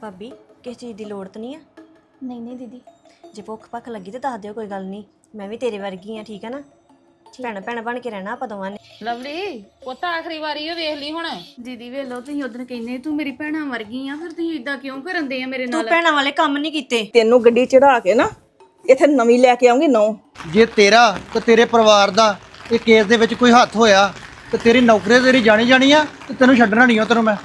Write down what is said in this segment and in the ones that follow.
ਭਾਬੀ ਕਿਸ ਚੀਜ਼ ਦੀ ਲੋੜ ਤਾਂ ਨਹੀਂ ਆ? ਨਹੀਂ ਨਹੀਂ ਦੀਦੀ। ਜੇ ਭੁੱਖ ਭੱਖ ਲੱਗੀ ਤੇ ਦੱਸ ਦਿਓ ਕੋਈ ਗੱਲ ਨਹੀਂ। ਮੈਂ ਵੀ ਤੇਰੇ ਵਰਗੀ ਆ ਠੀਕ ਆ ਨਾ? ਭੈਣ ਭੈਣ ਬਣ ਕੇ ਰਹਿਣਾ ਆਪਾਂ ਦੋਵਾਂ ਨੇ। ਲਵਲੀ ਪੁੱਤ ਆਖਰੀ ਵਾਰੀ ਉਹ ਵੇਖ ਲਈ ਹੁਣ। ਦੀਦੀ ਵੇਖ ਲਓ ਤੁਸੀਂ ਉਦੋਂ ਕਹਿੰਦੇ ਤੂੰ ਮੇਰੀ ਭੈਣਾਂ ਵਰਗੀ ਆ ਫਿਰ ਤੁਸੀਂ ਇਦਾਂ ਕਿਉਂ ਕਰਨ ਦੇ ਆ ਮੇਰੇ ਤੂੰ ਨਾਲ? ਭੈਣਾਂ ਵਾਲੇ ਕੰਮ ਨਹੀਂ ਕੀਤੇ। ਤੈਨੂੰ ਗੱਡੀ ਚੜਾ ਕੇ ਨਾ ਇੱਥੇ ਨਵੀਂ ਲੈ ਕੇ ਆਉਂਗੀ ਨੌ। ਜੇ ਤੇਰਾ ਤੇ ਤੇਰੇ ਪਰਿਵਾਰ ਦਾ ਇਹ ਕੇਸ ਦੇ ਵਿੱਚ ਕੋਈ ਹੱਥ ਹੋਇਆ ਤੇ ਤੇਰੀ ਨੌਕਰੀ ਤੇਰੀ ਜਾਣੀ ਜਾਣੀ ਆ ਤੇ ਤੈਨੂੰ ਛੱਡਣਾ ਨਹੀਂ ਉਹ ਤੈਨੂੰ ਮੈਂ।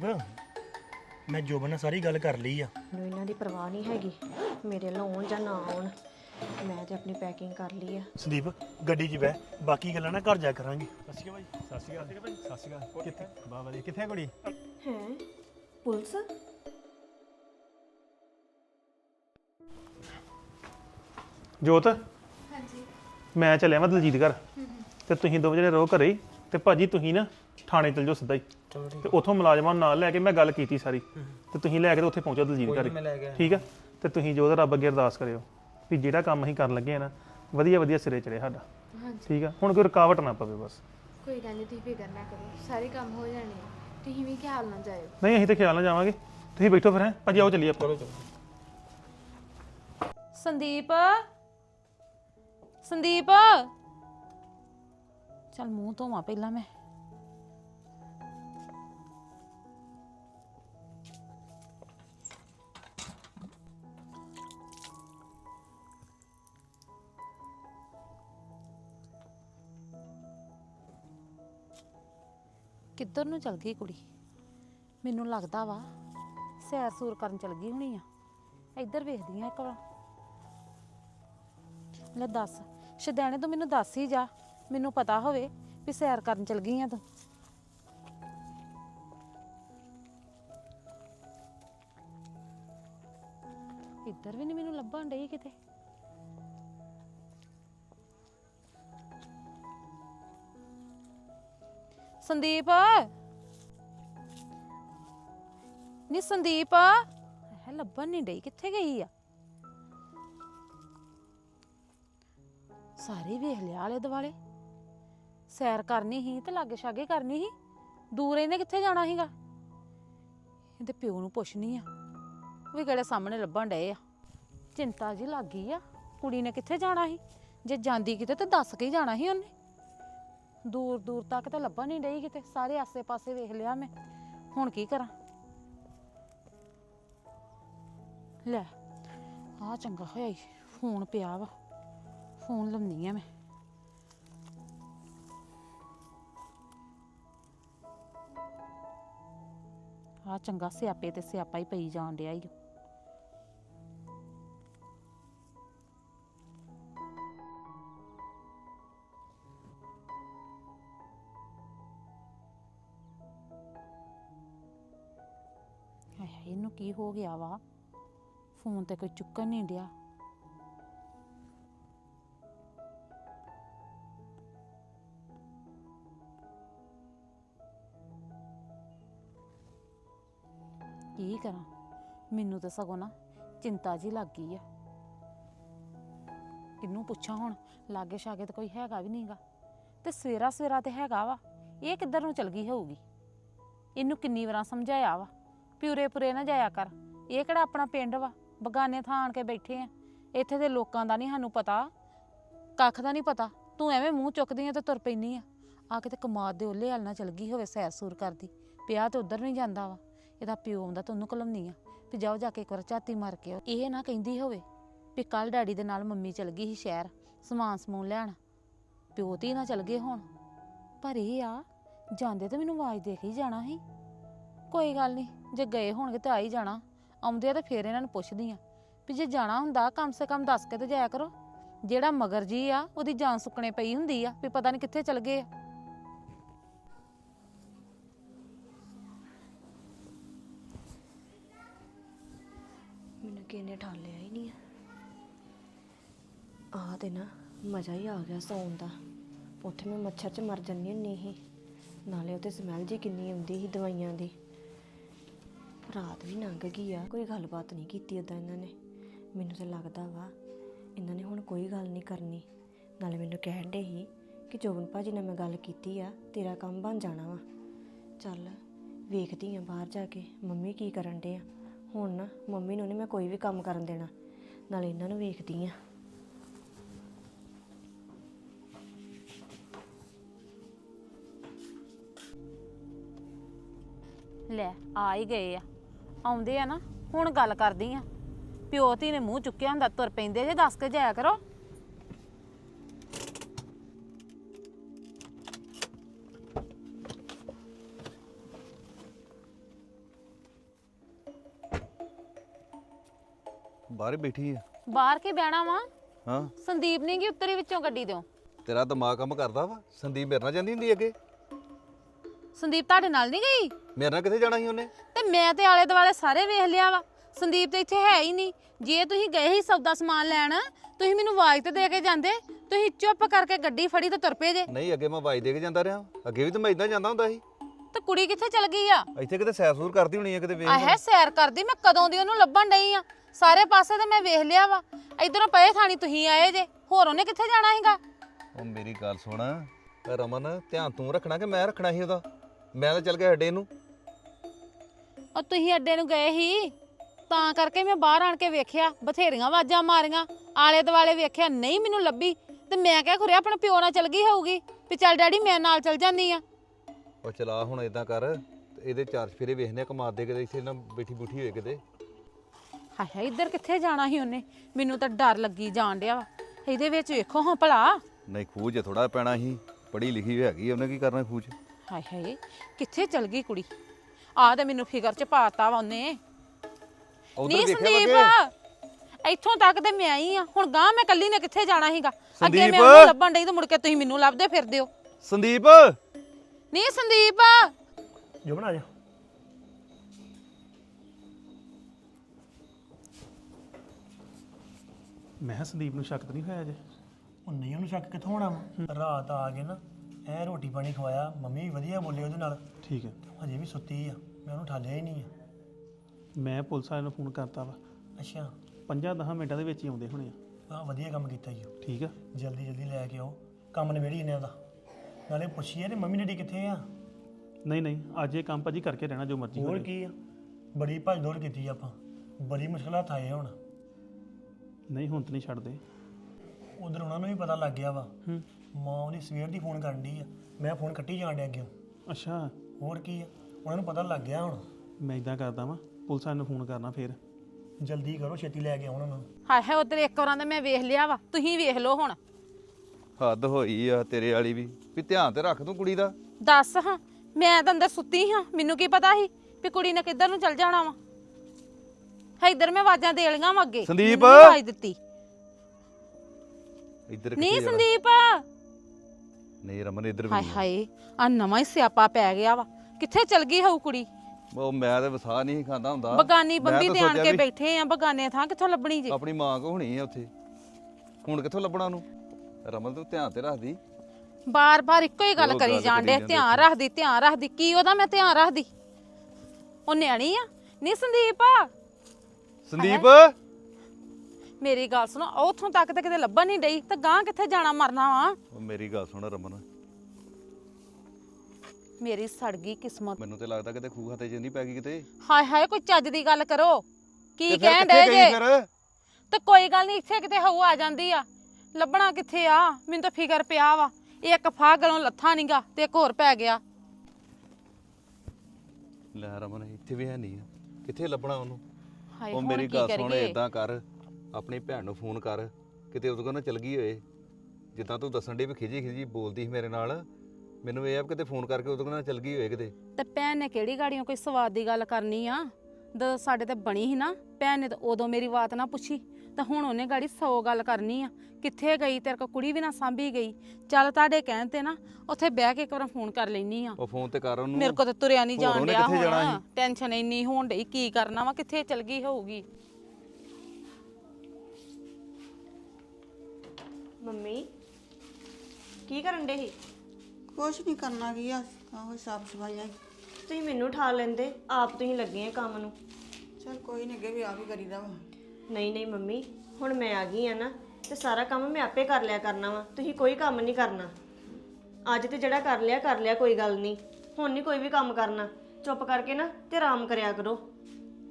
ਸੰਦੀਪ ਮੈਂ ਜੋਬਨ ਨਾਲ ਸਾਰੀ ਗੱਲ ਕਰ ਲਈ ਆ। ਮੈਨੂੰ ਇਹਨਾਂ ਦੀ ਪਰਵਾਹ ਨਹੀਂ ਹੈਗੀ ਮੇਰੇ ਆਉਣ ਜਾਂ ਨਾ ਆਉਣ ਮੈਂ ਤੇ ਆਪਣੀ ਪੈਕਿੰਗ ਕਰ ਲਈ ਆ। ਸੰਦੀਪ ਗੱਡੀ 'ਚ ਬਹਿ ਬਾਕੀ ਗੱਲਾਂ ਨਾ ਘਰ ਜਾ ਕਰਾਂਗੇ। ਸਤਿ ਸ਼੍ਰੀ ਅਕਾਲ ਭਾਈ ਸਤਿ ਸ਼੍ਰੀ ਅਕਾਲ ਸਤਿ ਸ਼੍ਰੀ ਅਕਾਲ ਕਿੱਥੇ? ਬਾਬਾ ਜੀ ਕਿੱਥੇ ਕੁੜੀ? ਹੈ? ਪੁਲਿਸ? ਜੋਤ? ਹਾਂਜੀ। ਮੈਂ ਚੱਲਿਆ ਮੈਂ ਦਲਜੀਤ ਘਰ। ਤੇ ਤੁਸੀਂ ਦੋਵੇਂ ਜਣੇ ਰਹੋ ਘਰੇ ਤੇ ਭਾਜੀ ਤੁਸੀਂ ਨਾ ਥਾਣੇ ਚਲ ਜਾਓ ਸਿੱਧਾ ਹੀ। ਤੇ ਉਥੋਂ ਮੁਲਾਜ਼ਮਾਂ ਨੂੰ ਨਾਲ ਲੈ ਕੇ ਮੈਂ ਗੱਲ ਕੀਤੀ ਸਾਰੀ। ਤੇ ਤੁਸੀਂ ਲੈ ਕੇ ਤੇ ਉੱਥੇ ਪਹੁੰਚੋ ਦਲਜੀਤ ਘਰੇ। ਠੀਕ ਆ? ਤੇ ਤੁਸੀਂ ਜੋ ਰੱਬ ਅੱਗੇ ਅਰਦਾਸ ਕਰਿਓ ਵੀ ਜਿਹੜਾ ਕੰਮ ਅਸੀਂ ਕਰਨ ਲੱਗੇ ਆ ਨਾ ਵਧੀਆ ਵਧੀਆ ਸਿਰੇ ਚੜੇ ਸਾਡਾ। ਠੀਕ ਆ? ਹੁਣ ਕੋਈ ਰੁਕਾਵਟ ਨਾ ਪਵੇ ਬਸ। ਕੋਈ ਗੱਲ ਨਹੀਂ ਤੁਸੀਂ ਫਿਕਰ ਨਾ ਕਰੋ। ਸਾਰੇ ਕੰਮ ਹੋ ਜਾਣੇ ਆ। ਤੁਸੀਂ ਵੀ ਖਿਆਲ ਨਾ ਜਾਇਓ। ਨਹੀਂ ਅਸੀਂ ਤੇ ਖਿਆਲ ਨਾਲ ਜਾਵਾਂਗੇ। ਤੁਸੀਂ ਬੈਠੋ ਫਿਰ ਹੈ। ਭਾਜੀ ਆਓ ਚੱਲੀਏ ਆਪਾਂ। ਸੰਦੀਪ? ਸੰਦੀਪ? ਚੱਲ ਮੂੰਹ ਧੋਵਾਂ ਪਹਿਲਾਂ ਮੈਂ। ਕਿੱਧਰ ਨੂੰ ਚਲ ਗਈ ਕੁੜੀ? ਮੈਨੂੰ ਲੱਗਦਾ ਵਾ ਸੈਰ ਸੂਰ ਕਰਨ ਚਲ ਗਈ ਹੋਣੀ ਆ। ਇੱਧਰ ਵੇਖਦੀ ਆ ਇੱਕ ਵਾਰ। ਲੈ ਦੱਸ, ਸ਼ਦੈਣੇ ਤੂੰ ਮੈਨੂੰ ਦੱਸ ਹੀ ਜਾ। ਮੈਨੂੰ ਪਤਾ ਹੋਵੇ ਵੀ ਸੈਰ ਕਰਨ ਚਲ ਗਈ ਆ ਤੂੰ। ਇੱਧਰ ਵੀ ਨਹੀਂ ਮੈਨੂੰ ਲੱਭਣ ਡਈ ਕਿਤੇ। ਸੰਦੀਪ? ਨੀ ਸੰਦੀਪ? ਹੈ ਲੱਭਣ ਨਹੀਂ ਡਈ, ਕਿੱਥੇ ਗਈ ਆ? ਸਾਰੇ ਵੇਖ ਲਿਆ ਆਲੇ ਦੁਆਲੇ। ਸੈਰ ਕਰਨੀ ਸੀ ਤੇ ਲਾਗੇ ਛਾਗੇ ਕਰਨੀ ਸੀ। ਦੂਰ ਇਹਨੇ ਕਿੱਥੇ ਜਾਣਾ ਸੀਗਾ? ਇਹਦੇ ਪਿਓ ਨੂੰ ਪੁੱਛਣੀ ਆ ਵੀ ਕਿਹੜੇ ਸਾਹਮਣੇ ਲੱਭਣ ਡਏ ਆ। ਚਿੰਤਾ ਜੀ ਲੱਗ ਆ। ਕੁੜੀ ਨੇ ਕਿੱਥੇ ਜਾਣਾ ਸੀ? ਜੇ ਜਾਂਦੀ ਕਿਤੇ ਤੇ ਦੱਸ ਕੇ ਹੀ ਜਾਣਾ ਸੀ ਉਹਨੇ। ਦੂਰ ਦੂਰ ਤੱਕ ਤਾਂ ਲੱਭਣ ਨਹੀਂ ਡਈ ਕਿਤੇ, ਸਾਰੇ ਆਸੇ-ਪਾਸੇ ਵੇਖ ਲਿਆ ਮੈਂ। ਹੁਣ ਕੀ ਕਰਾਂ? ਲੈ ਆ ਚੰਗਾ ਹੋਇਆ ਈ, ਫੋਨ ਪਿਆ ਵਾ। ਫੋਨ ਲੰਨੀ ਆ ਮੈਂ। ਆ ਚੰਗਾ ਸਿਆਪੇ ਤੇ ਸਿਆਪਾ ਹੀ ਪਈ ਜਾਣ ਡਿਆ ਈ ਓ। ਹਾਏ ਹਾਏ ਇਹਨੂੰ ਕੀ ਹੋ ਗਿਆ ਵਾ? ਫੋਨ ਤੇ ਕੋਈ ਚੁੱਕਣ ਨਹੀਂ ਡਿਆ। ਕੀ ਕਰਾਂ? ਮੈਨੂੰ ਤਾਂ ਸਗੋਂ ਨਾ ਚਿੰਤਾ ਜੀ ਲੱਗ ਗਈ ਆ। ਕਿਹਨੂੰ ਪੁੱਛਾਂ ਹੁਣ, ਲਾਗੇ ਛਾਗੇ ਤਾਂ ਕੋਈ ਹੈਗਾ ਵੀ ਨਹੀਂਗਾ। ਤੇ ਸਵੇਰਾ ਸਵੇਰਾ ਤੇ ਹੈਗਾ ਵਾ। ਇਹ ਕਿੱਧਰ ਨੂੰ ਚਲ ਗਈ ਹੋਊਗੀ? ਇਹਨੂੰ ਕਿੰਨੀ ਵਾਰਾਂ ਸਮਝਾਇਆ ਵਾ? ਪਿਉਰੇ ਪੁਰੇ ਨਾ ਜਾਇਆ ਕਰ। ਇਹ ਕਿਹੜਾ ਆਪਣਾ ਪਿੰਡ ਵਾ? ਬਗਾਨੇ ਥਾਂ ਆਣ ਕੇ ਬੈਠੇ ਆ। ਇੱਥੇ ਦੇ ਲੋਕਾਂ ਦਾ ਨਹੀਂ ਸਾਨੂੰ ਪਤਾ। ਕੱਖ ਦਾ ਨਹੀਂ ਪਤਾ। ਤੂੰ ਐਵੇਂ ਮੂੰਹ ਚੁੱਕਦੀ ਆ ਤੇ ਤੁਰ ਪੈਣੀ ਆ। ਆ ਕੇ ਕਮਾਦ ਦੇ ਓਲੇ ਹਾਲ ਨਾਲ ਚਲ ਗਈ ਹੋਵੇ ਸੈਰ ਸੂਰ ਕਰਦੀ। ਪਿਆ ਤੇ ਉਧਰ ਨਹੀਂ ਜਾਂਦਾ ਵਾ। ਇਹਦਾ ਪਿਓ ਆਉਂਦਾ ਤੇ ਉਹਨੂੰ ਕਲਮਨੀ ਆ। ਵੀ ਜਾਓ ਜਾ ਕੇ ਇੱਕ ਵਾਰ ਝਾਤੀ ਮਾਰ ਕੇ ਆਓ। ਇਹ ਨਾ ਕਹਿੰਦੀ ਹੋਵੇ ਵੀ ਕੱਲ ਡੈਡੀ ਦੇ ਨਾਲ ਮੰਮੀ ਚਲ ਗਈ ਸੀ ਸ਼ਹਿਰ, ਸਮਾਨ ਸਮੂਨ ਲੈਣ। ਪਿਓ ਤੇ ਨਾ ਚਲ ਗਏ ਹੁਣ। ਪਰ ਇਹ ਆ, ਜਾਂਦੇ ਤਾਂ ਮੈਨੂੰ ਆਵਾਜ਼ ਦੇ ਕੇ ਹੀ ਜਾਣਾ ਸੀ। ਕੋਈ ਗੱਲ ਨਹੀਂ। ਜੇ ਗਏ ਹੋਣਗੇ ਤੇ ਆ ਹੀ ਜਾਣਾ। ਆਉਂਦੇ ਆ ਤੇ ਫੇਰ ਇਹਨਾਂ ਨੂੰ ਪੁੱਛਦੀ ਆ ਵੀ ਜੇ ਜਾਣਾ ਹੁੰਦਾ, ਕਮ ਸੇ ਕਮ ਦੱਸ ਕੇ ਤੇ ਜਾਇਆ ਕਰੋ। ਜਿਹੜਾ ਮਗਰ ਜੀ ਆ, ਉਹਦੀ ਜਾਨ ਸੁੱਕਣੇ ਪਈ ਹੁੰਦੀ ਆ ਵੀ ਪਤਾ ਨਹੀਂ ਕਿੱਥੇ ਚਲ ਗਏ ਆ। ਮੈਨੂੰ ਕਿਹਨੇ ਠਾਲਿਆ ਹੀ ਨਹੀਂ ਆ। ਤੇ ਨਾ ਮਜ਼ਾ ਹੀ ਆ ਗਿਆ ਸੌਣ ਦਾ। ਉੱਥੇ ਮੈਂ ਮੱਛਰ 'ਚ ਮਰ ਜੰਨੀ ਹੁੰਨੀ ਸੀ। ਨਾਲੇ ਉੱਥੇ ਸਮੈਲ ਜੀ ਕਿੰਨੀ ਆਉਂਦੀ ਸੀ ਦਵਾਈਆਂ ਦੀ। ਰਾਤ ਵੀ ਲੰਘ ਗਈ ਆ। ਕੋਈ ਗੱਲਬਾਤ ਨਹੀਂ ਕੀਤੀ ਉਦਾਂ ਇਹਨਾਂ ਨੇ। ਮੈਨੂੰ ਤਾਂ ਲੱਗਦਾ ਵਾ, ਇਹਨਾਂ ਨੇ ਹੁਣ ਕੋਈ ਗੱਲ ਨਹੀਂ ਕਰਨੀ। ਨਾਲੇ ਮੈਨੂੰ ਕਹਿਣ ਦੇ ਸੀ ਕਿ ਜੋਬਨ ਭਾਜੀ ਨਾਲ ਮੈਂ ਗੱਲ ਕੀਤੀ ਆ, ਤੇਰਾ ਕੰਮ ਬਣ ਜਾਣਾ ਵਾ। ਚੱਲ, ਵੇਖਦੀ ਆ ਬਾਹਰ ਜਾ ਕੇ, ਮੰਮੀ ਕੀ ਕਰਨ ਡੇ ਆ। ਹੁਣ ਨਾ, ਮੰਮੀ ਨੂੰ ਨਹੀਂ ਮੈਂ ਕੋਈ ਵੀ ਕੰਮ ਕਰਨ ਦੇਣਾ। ਨਾਲੇ ਇਹਨਾਂ ਨੂੰ ਵੇਖਦੀ ਆ। ਲੈ, ਆ ਹੀ ਗਏ ਆ। ਆਉਂਦੇ ਆ ਨਾ ਹੁਣ ਗੱਲ ਕਰਦੀ ਆ। ਪਿਓ ਧੀ ਨੇ ਮੂੰਹ ਚੁੱਕਿਆ ਹੁੰਦਾ ਤੁਰ ਪੈਂਦੇ ਜੇ ਦੱਸ ਕੇ ਜਾਇਆ ਕਰੋ। ਬਾਹਰ ਬੈਠੀ ਆ। ਬਾਹਰ ਕੀ ਬਹਿਣਾ ਵਾ? ਹਾਂ। ਸੰਦੀਪ ਨੇ ਕੀ ਉੱਤਰੀ ਵਿੱਚੋਂ ਗੱਡੀ ਦਿਓ? ਤੇਰਾ ਦਿਮਾਗ ਕੰਮ ਕਰਦਾ ਵਾ? ਸੰਦੀਪ ਮੇਰੇ ਨਾਲ ਜਾਂਦੀ ਹੁੰਦੀ ਅੱਗੇ? ਸੰਦੀਪ ਤੁਹਾਡੇ ਨਾਲ ਨਹੀਂ ਗਈ? ਮੇਰੇ ਨਾਲ ਕਿੱਥੇ ਜਾਣਾ ਸੀ ਉਹਨੇ? ਤੇ ਮੈਂ ਤੇ ਆਲੇ ਦੁਆਲੇ ਸਾਰੇ ਵੇਖ ਲਿਆ ਵਾ। ਸੰਦੀਪ ਤੇ ਇੱਥੇ ਹੈ ਹੀ ਨਹੀਂ। ਜੇ ਤੁਸੀਂ ਗਏ ਹੀ ਸੌਦਾ ਸਮਾਨ ਲੈਣ ਤੁਸੀਂ ਮੈਨੂੰ ਆਵਾਜ਼ ਤੇ ਦੇ ਕੇ ਜਾਂਦੇ। ਤੁਸੀਂ ਚੁੱਪ ਕਰਕੇ ਗੱਡੀ ਫੜੀ ਤੇ ਤੁਰ ਪਏ ਜੇ। ਨਹੀਂ ਅੱਗੇ ਮੈਂ ਵਾਈ ਦੇ ਕੇ ਜਾਂਦਾ ਰਿਹਾ। ਅੱਗੇ ਵੀ ਤਾਂ ਮੈਂ ਇਦਾਂ ਜਾਂਦਾ ਹੁੰਦਾ ਸੀ। ਤੇ ਕੁੜੀ ਕਿੱਥੇ ਚਲ ਗਈ ਆ? ਇੱਥੇ ਕਿਤੇ ਸੈਰ ਸੂਰ ਕਰਦੀ ਹੋਣੀ ਆ ਕਿਤੇ ਵੇਖ ਆਹੇ ਸੈਰ ਕਰਦੀ ਮੈਂ ਕਦੋਂ ਦੀ ਉਹਨੂੰ ਲੱਭਣ ਡਈ ਆ? ਸਾਰੇ ਪਾਸੇ ਤੇ ਮੈਂ ਵੇਖ ਲਿਆ ਵਾ। ਇਧਰੋਂ ਪਏ ਥਾਣੀ ਤੁਸੀਂ ਆਏ ਜੇ। ਹੋਰ ਉਹਨੇ ਕਿੱਥੇ ਜਾਣਾ ਹੈਗਾ ਉਹ ਮੇਰੀ ਗੱਲ ਸੁਣ। ਰਮਨ ਧਿਆਨ ਤੂੰ ਰੱਖਣਾ ਕਿ ਮੈਂ ਰੱਖਣਾ ਸੀ ਉਹਦਾ? ਮੈਂ ਤਾਂ ਚੱਲ ਗਿਆ ਅੱਡੇ ਨੂੰ। ਉਹ ਤੁਸੀਂ ਅੱਡੇ ਨੂੰ ਗਏ ਸੀ? ਤਾਂ ਕਰਕੇ ਮੈਂ ਬਾਹਰ ਆਣ ਕੇ ਵੇਖਿਆ ਬਥੇਰੀਆਂ ਆਵਾਜ਼ਾਂ ਮਾਰੀਆਂ ਆਲੇ ਦੁਆਲੇ ਵੇਖਿਆ ਨਹੀਂ ਮੈਨੂੰ ਲੱਭੀ। ਤੇ ਮੈਂ ਕਿਹਾ ਖੁਰੇ ਆਪਣੇ ਪਿਓ ਨਾਲ ਚਲ ਗਈ ਹੋਊਗੀ ਵੀ ਚੱਲ ਡੈਡੀ ਮੈਂ ਨਾਲ ਚਲ ਜਾਂਦੀ ਆ। ਉਹ ਚਲਾ ਹੁਣ ਇਦਾਂ ਕਰ ਤੇ ਇਹਦੇ ਚਾਰ ਫੇਰੇ ਵੇਖਨੇ ਕਮਾਦ ਦੇ ਕਿਤੇ ਇੱਥੇ ਨਾ ਬੈਠੀ ਬੁੱਠੀ ਹੋਏ ਕਿਤੇ। ਹਾਏ ਹਾਏ ਇੱਧਰ ਕਿੱਥੇ ਜਾਣਾ ਸੀ ਉਹਨੇ? ਮੈਨੂੰ ਤਾਂ ਡਰ ਲੱਗੀ ਜਾਣ ਡਿਆ ਵਾ। ਇਹਦੇ ਵਿੱਚ ਵੇਖੋ ਹਾਂ ਭਲਾ। ਨਹੀਂ ਖੂਜ ਥੋੜਾ ਪੈਣਾ ਸੀ ਪੜ੍ਹੀ ਲਿਖੀ ਹੈਗੀ ਉਹਨੇ ਕੀ ਕਰਨਾ ਖੂਜ ਹਾਏ ਹਾਏ ਕਿੱਥੇ ਚਲ ਗਈ ਕੁੜੀ? ਆ ਤਾਂ ਮੈਨੂੰ ਫਿਕਰ ਚ ਪਾਤਾ ਵਾ ਉਹਨੇ। ਉਧਰ ਨਹੀਂ ਦੇਖਿਆ ਸੰਦੀਪ ਇੱਥੋਂ ਤੱਕ ਤੇ ਮੈਂ ਆਈ ਆ। ਹੁਣ ਗਾਂ ਮੈਂ ਕੱਲੀ ਨੇ ਕਿੱਥੇ ਜਾਣਾ ਸੀਗਾ? ਅੱਗੇ ਸੰਦੀਪ! ਮੈਂ ਉਹਨੂੰ ਲੱਭਣ ਡਈ ਤੇ ਮੁੜ ਕੇ ਤੁਸੀਂ ਮੈਨੂੰ ਲੱਭਦੇ ਫਿਰਦੇ ਹੋ। ਸੰਦੀਪ? ਨਹੀਂ ਸੰਦੀਪ! ਜੋ ਬਣਾ ਜਾ। ਮੈਂ ਕਿਹਾ ਸੰਦੀਪ ਨੂੰ ਸ਼ੱਕ ਤਾਂ ਨਹੀਂ ਹੋਇਆ ਜੇ ਉਹ ਨਹੀਂ ਉਹਨੂੰ ਸ਼ੱਕ ਕਿੱਥੋਂ ਹੋਣਾ ਵਾ? ਰਾਤ ਆ ਕੇ ਨਾ। ਐ ਰੋਟੀ ਪਾਣੀ ਖਵਾਇਆ ਮੰਮੀ ਵੀ ਵਧੀਆ ਬੋਲੀ ਉਹਦੇ ਨਾਲ। ਠੀਕ ਹੈ। ਹਜੇ ਵੀ ਸੁੱਤੀ ਆ ਮੈਂ ਉਹਨੂੰ ਠਾਲਿਆ ਹੀ ਨਹੀਂ ਆ। ਮੈਂ ਪੁਲਿਸ ਵਾਲਿਆਂ ਨੂੰ ਫੋਨ ਕਰਤਾ ਵਾ। ਅੱਛਾ। 5-10 ਮਿੰਟਾਂ ਦੇ ਵਿੱਚ ਹੀ ਆਉਂਦੇ ਹੋਣੇ ਆ। ਆ ਵਧੀਆ ਕੰਮ ਕੀਤਾ ਜੀ ਠੀਕ ਆ। ਜਲਦੀ ਜਲਦੀ ਲੈ ਕੇ ਆਓ। ਕੰਮ ਨਿਬੇੜੀ ਇਹਨੇ ਉਹਦਾ। ਨਾਲੇ ਪੁੱਛੀਏ ਤੇ ਮੰਮੀ ਡੈਡੀ ਕਿੱਥੇ ਆ? ਨਹੀਂ ਨਹੀਂ ਅੱਜ ਇਹ ਕੰਮ ਭਾਜੀ ਕਰਕੇ ਰਹਿਣਾ ਜੋ ਮਰਜ਼ੀ ਹੋਰ ਕੀ ਆ? ਬੜੀ ਭੱਜ ਦੌੜ ਕੀਤੀ ਆਪਾਂ। ਬੜੀ ਮੁਸ਼ਕਲਾਂ ਥਾਏ ਹੁਣ। ਨਹੀਂ ਹੁਣ ਤਾਂ ਨਹੀਂ ਛੱਡਦੇ। ਉਧਰ ਉਹਨਾਂ ਨੂੰ ਵੀ ਪਤਾ ਲੱਗ ਗਿਆ ਵਾ। ਹੂੰ। ਮਾਂ ਉਹਦੀ ਸਵੇਰ ਦੀ ਫੋਨ ਕਰਨ ਦੀ ਆ। ਮੈਂ ਫੋਨ ਕੱਟੀ ਜਾਣ ਡਿਆ ਅੱਗੇ ਅੱਛਾ। ਹੋਰ ਕੀ ਆ? ਉਹਨਾਂ ਨੂੰ ਪਤਾ ਲੱਗ ਗਿਆ ਹੁਣ। ਮੈਂ ਇਦਾਂ ਕਰਦਾ ਵਾਂ ਪੁਲਿਸ ਨੂੰ ਫੋਨ ਕਰਨਾ ਫੇਰ। ਜਲਦੀ ਕਰੋ ਛੇਤੀ ਲੈ ਕੇ ਆਉਣ ਉਹਨਾਂ ਨੂੰ। ਹਾਏ ਹਾਏ ਉਧਰ ਇੱਕ ਵਾਰਾਂ ਦਾ ਮੈਂ ਵੇਖ ਲਿਆ ਵਾ ਤੁਸੀਂ ਵੇਖ ਲਓ ਹੁਣ। ਹੱਦ ਹੋਈ ਆ ਤੇਰੇ ਵਾਲੀ ਵੀ ਵੀ ਧਿਆਨ ਤੇ ਰੱਖ ਤੂੰ ਕੁੜੀ ਦਾ। ਦੱਸ ਹਾਂ ਮੈਂ ਤਾਂ ਅੰਦਰ ਸੁੱਤੀ ਹਾਂ ਮੈਨੂੰ ਕੀ ਪਤਾ ਸੀ ਵੀ ਕੁੜੀ ਨੇ ਕਿੱਧਰ ਨੂੰ ਚਲ ਜਾਣਾ ਵਾ। ਇੱਧਰ ਮੈਂ ਆਵਾਜ਼ਾਂ ਦੇ ਲਈਆਂ ਵਾ ਅੱਗੇ ਸੰਦੀਪ! ਮੈਨੂੰ ਨੀ ਆਵਾਜ਼ ਦਿੱਤੀ। ਇੱਧਰ ਨਹੀਂ ਕਿੱਥੇ ਜਾਣਾ? ਸੰਦੀਪ! ਨਹੀਂ ਰਮਨ ਇੱਧਰ ਵੀ ਹਾਏ ਨਹੀਂ। ਹਾਏ ਆ ਨਵਾਂ ਹੀ ਸਿਆਪਾ ਪੈ ਗਿਆ ਵਾ। ਕਿੱਥੇ ਚਲ ਗਈ ਹੋਊ ਕੁੜੀ? ਉਹ ਮੈਂ ਤੇ ਵਸਾ ਨਹੀਂ ਖਾਂਦਾ ਹੁੰਦਾ। ਬਗਾਨੀ ਮੈਂ ਬੰਬੀ ਤਾਂ ਤੇ ਆਣ ਸੋਚਿਆ ਕੇ ਵੀ ਬੈਠੇ ਆ ਬਗਾਨੇ ਥਾਂ ਕਿੱਥੋਂ ਲੱਭਣੀ ਜੇ? ਆਪਣੀ ਮਾਂ ਕੋ ਹੋਣੀ ਆ ਉੱਥੇ। ਹੁਣ ਕਿੱਥੋਂ ਲੱਭਣਾ ਉਹਨੂੰ? ਰਮਨ ਤੂੰ ਧਿਆਨ ਤੇ ਰੱਖਦੀ। ਬਾਰ-ਬਾਰ ਇੱਕੋ ਹੀ ਗੱਲ ਉਹ ਕਰੀ ਗੱਲ ਜਾਣ ਕਰੀ ਡੇ ਜਾਂਦੇ ਧਿਆਨ ਰੱਖਦੀ ਧਿਆਨ ਰੱਖਦੀ। ਕੀ ਉਹਦਾ ਮੈਂ ਧਿਆਨ ਰੱਖਦੀ? ਉਹ ਨਿਆਣੀ ਆ? ਨਹੀਂ ਸੰਦੀਪ? ਸੰਦੀਪ? ਮੇਰੀ ਗੱਲ ਸੁਣੋ ਉੱਥੋਂ ਤੱਕ ਤੇ ਕਿਤੇ ਲੱਭਣ ਨਹੀਂ ਡਈ ਤੇ ਗਾਂ ਕਿੱਥੇ ਜਾਣਾ ਮਰਨਾ ਵਾ? ਉਹ ਮੇਰੀ ਗੱਲ ਸੁਣ ਰਮਨ। ਮੇਰੀ ਸੜ ਗਈ ਕਿਸਮਤ। ਮੈਨੂੰ ਤੇ ਲੱਗਦਾ ਕਿਤੇ ਖੂਹ ਹੱਥੇ ਜਿੰਦੀ ਪੈ ਗਈ ਕਿਤੇ। ਹਾਏ ਹਾਏ ਕੋਈ ਚੱਜ ਦੀ ਗੱਲ ਕਰੋ। ਕੀ ਤੇ ਫਿਰ ਕਹਿਣ ਕਿੱਥੇ ਗਈ ਜੇ? ਫਿਰ? ਤੇ ਕੋਈ ਗੱਲ ਨਹੀਂ ਇੱਥੇ ਕਿਤੇ ਹਊ ਆ ਜਾਂਦੀ ਆ। ਲੱਭਣਾ ਕਿੱਥੇ ਆ? ਮੈਨੂੰ ਤਾਂ ਫਿਕਰ ਪਿਆ ਵਾ। ਇੱਕ ਫਾਹ ਗਲੋਂ ਲੱਥਾ ਨਹੀਂਗਾ ਤੇ ਇੱਕ ਹੋਰ ਪੈ ਗਿਆ। ਲੈ ਰਮਨ ਇੱਥੇ ਵੀ ਹੈ ਨਹੀਂ ਆ। ਕਿੱਥੇ ਲੱਭਣਾ ਉਹਨੂੰ? ਹਾਏ ਉਹ ਹੁਣ ਮੇਰੀ ਕੀ ਗੱਲ ਸੁਣ ਕਰੀਏ ਇਦਾਂ ਕਰ। ਆਪਣੀ ਭੈਣ ਨੂੰ ਫੋਨ ਕਰ। ਕਿਤੇ ਉਹਦੇ ਕੋਲ ਨਾ ਚਲ ਗਈ ਹੋਏ। ਜਿੱਦਾਂ ਤੂੰ ਦੱਸਣ ਦੇ ਵੀ ਖਿਜੀ ਖਿਜੀ ਬੋਲਦੀ ਸੀ ਮੇਰੇ ਨਾਲ। ਮੈਨੂੰ ਇਹ ਆ ਵੀ ਕਿਤੇ ਫੋਨ ਕਰਕੇ ਉਹਦੇ ਕੋਲ ਨਾ ਚਲ ਗਈ ਹੋਏ ਕਿਤੇ। ਤੇ ਭੈਣ ਨੇ ਕਿਹੜੀ ਗਾੜੀਆਂ ਕੋਈ ਸਵਾਦ ਦੀ ਗੱਲ ਕਰਨੀ ਆ? ਜਦੋਂ ਸਾਡੇ ਤੇ ਬਣੀ ਸੀ ਨਾ ਭੈਣ ਨੇ ਤਾਂ ਉਦੋਂ ਮੇਰੀ ਬਾਤ ਨਾ ਪੁੱਛੀ। ਤਾਂ ਹੁਣ ਉਹਨੇ ਗਾੜੀ 100 ਗੱਲ ਕਰਨੀ ਆ। ਕਿੱਥੇ ਗਈ? ਤੇਰੇ ਕੋ ਕੁੜੀ ਵੀ ਨਾ ਸਾਂਭੀ ਗਈ। ਚੱਲ ਤੁਹਾਡੇ ਕਹਿਣ ਤੇ ਨਾ ਉੱਥੇ ਬਹਿ ਕੇ ਇੱਕ ਵਾਰ ਫੋਨ ਕਰ ਲੈਣੀ ਆ। ਉਹ ਫੋਨ ਤੇ ਕਰ ਉਹਨੂੰ। ਮੇਰੇ ਕੋ ਤਾਂ ਤੁਰਿਆ ਨਹੀਂ ਹੋਰ ਜਾਣ ਉਹਨੇ ਡਿਆ ਕਿੱਥੇ ਜਾਣਾ ਹੁਣ। ਟੈਨਸ਼ਨ ਇੰਨੀ ਹੋਣ ਡਈ ਕੀ ਕਰਨਾ ਵਾ ਕਿੱਥੇ ਚਲ ਗਈ ਹੋਊਗੀ। ਮੰਮੀ ਕੀ ਕਰਨ ਡੇ ਸੀ? ਕੁਛ ਨਹੀਂ ਕਰਨਾ ਕੀ ਆ ਆਹੋ ਸਾਫ਼ ਸਫਾਈਆਂ ਹੀ। ਤੁਸੀਂ ਮੈਨੂੰ ਠਾ ਲੈਂਦੇ ਆਪ ਤੁਸੀਂ ਲੱਗੇ ਆ ਕੰਮ ਨੂੰ। ਚੱਲ ਕੋਈ ਨਹੀਂ ਅੱਗੇ ਵੀ ਆਪ ਹੀ ਕਰੀਦਾ ਵਾ। ਨਹੀਂ ਨਹੀਂ ਮੰਮੀ ਹੁਣ ਮੈਂ ਆ ਗਈ ਆ ਨਾ ਤੇ ਸਾਰਾ ਕੰਮ ਮੈਂ ਆਪੇ ਕਰ ਲਿਆ ਕਰਨਾ ਵਾ ਤੁਸੀਂ ਕੋਈ ਕੰਮ ਨਹੀਂ ਕਰਨਾ। ਅੱਜ ਤੇ ਜਿਹੜਾ ਕਰ ਲਿਆ ਕਰ ਲਿਆ ਕੋਈ ਗੱਲ ਨਹੀਂ ਹੁਣ ਨਹੀਂ ਕੋਈ ਵੀ ਕੰਮ ਕਰਨਾ। ਚੁੱਪ ਕਰਕੇ ਨਾ ਤੇ ਆਰਾਮ ਕਰਿਆ ਕਰੋ।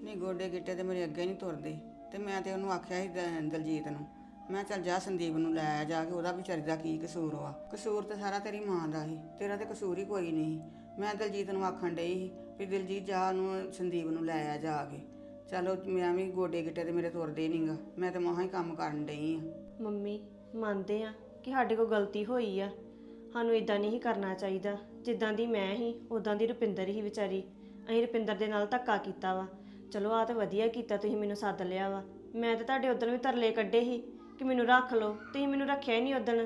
ਨਹੀਂ ਗੋਡੇ ਗਿੱਟੇ ਤੇ ਮੇਰੇ ਅੱਗੇ ਨਹੀਂ ਤੁਰਦੇ ਤੇ ਮੈਂ ਤੇ ਉਹਨੂੰ ਆਖਿਆ ਸੀ ਦ- ਦਲਜੀਤ ਨੂੰ। ਮੈਂ ਚੱਲ ਜਾ ਸੰਦੀਪ ਨੂੰ ਲੈ ਆ ਜਾ ਕੇ ਉਹਦਾ ਵਿਚਾਰੀ ਦਾ ਕੀ ਕਸੂਰ ਵਾ। ਕਸੂਰ ਤੇ ਸਾਰਾ ਤੇਰੀ ਮਾਂ ਦਾ ਸੀ। ਤੇਰਾ ਤੇ ਕਸੂਰ ਹੀ ਕੋਈ ਨਹੀਂ ਮੈਂ ਦਲਜੀਤ ਨੂੰ ਆਖਣ ਡਈ ਸੀ ਵੀ ਦਿਲਜੀਤ ਜਾ ਉਹਨੂੰ ਸੰਦੀਪ ਨੂੰ ਲੈ ਆ ਜਾ ਕੇ। ਚਲੋ ਮੈਂ ਵੀ ਗੋਡੇ ਗਿੱਟੇ ਤੇ ਮੇਰੇ ਤੁਰਦੇ ਨਹੀਂਗਾ ਮੈਂ ਤੇ ਮਹਾ ਹੀ ਕੰਮ ਕਰਨ ਡਈ ਆ। ਮੰਮੀ, ਮੰਨਦੇ ਆ ਕਿ ਸਾਡੇ ਕੋਲ ਗਲਤੀ ਹੋਈ ਆ। ਸਾਨੂੰ ਇਦਾਂ ਨਹੀਂ ਕਰਨਾ ਚਾਹੀਦਾ। ਜਿੱਦਾਂ ਦੀ ਮੈਂ ਹੀ ਉਦਾਂ ਦੀ ਰੁਪਿੰਦਰ ਹੀ ਵਿਚਾਰੀ। ਅਸੀਂ ਰੁਪਿੰਦਰ ਦੇ ਨਾਲ ਧੱਕਾ ਕੀਤਾ ਵਾ। ਚਲੋ ਆ ਤੇ ਵਧੀਆ ਕੀਤਾ ਤੁਸੀਂ ਮੈਨੂੰ ਸੱਦ ਲਿਆ ਵਾ। ਮੈਂ ਤਾਂ ਤੁਹਾਡੇ ਉਧਰ ਵੀ ਤਰਲੇ ਕੱਢੇ ਸੀ। ਕਿ ਮੈਨੂੰ ਰੱਖ ਲਓ ਤੁਸੀਂ ਮੈਨੂੰ ਰੱਖਿਆ ਹੀ ਨਹੀਂ ਉਦੋਂ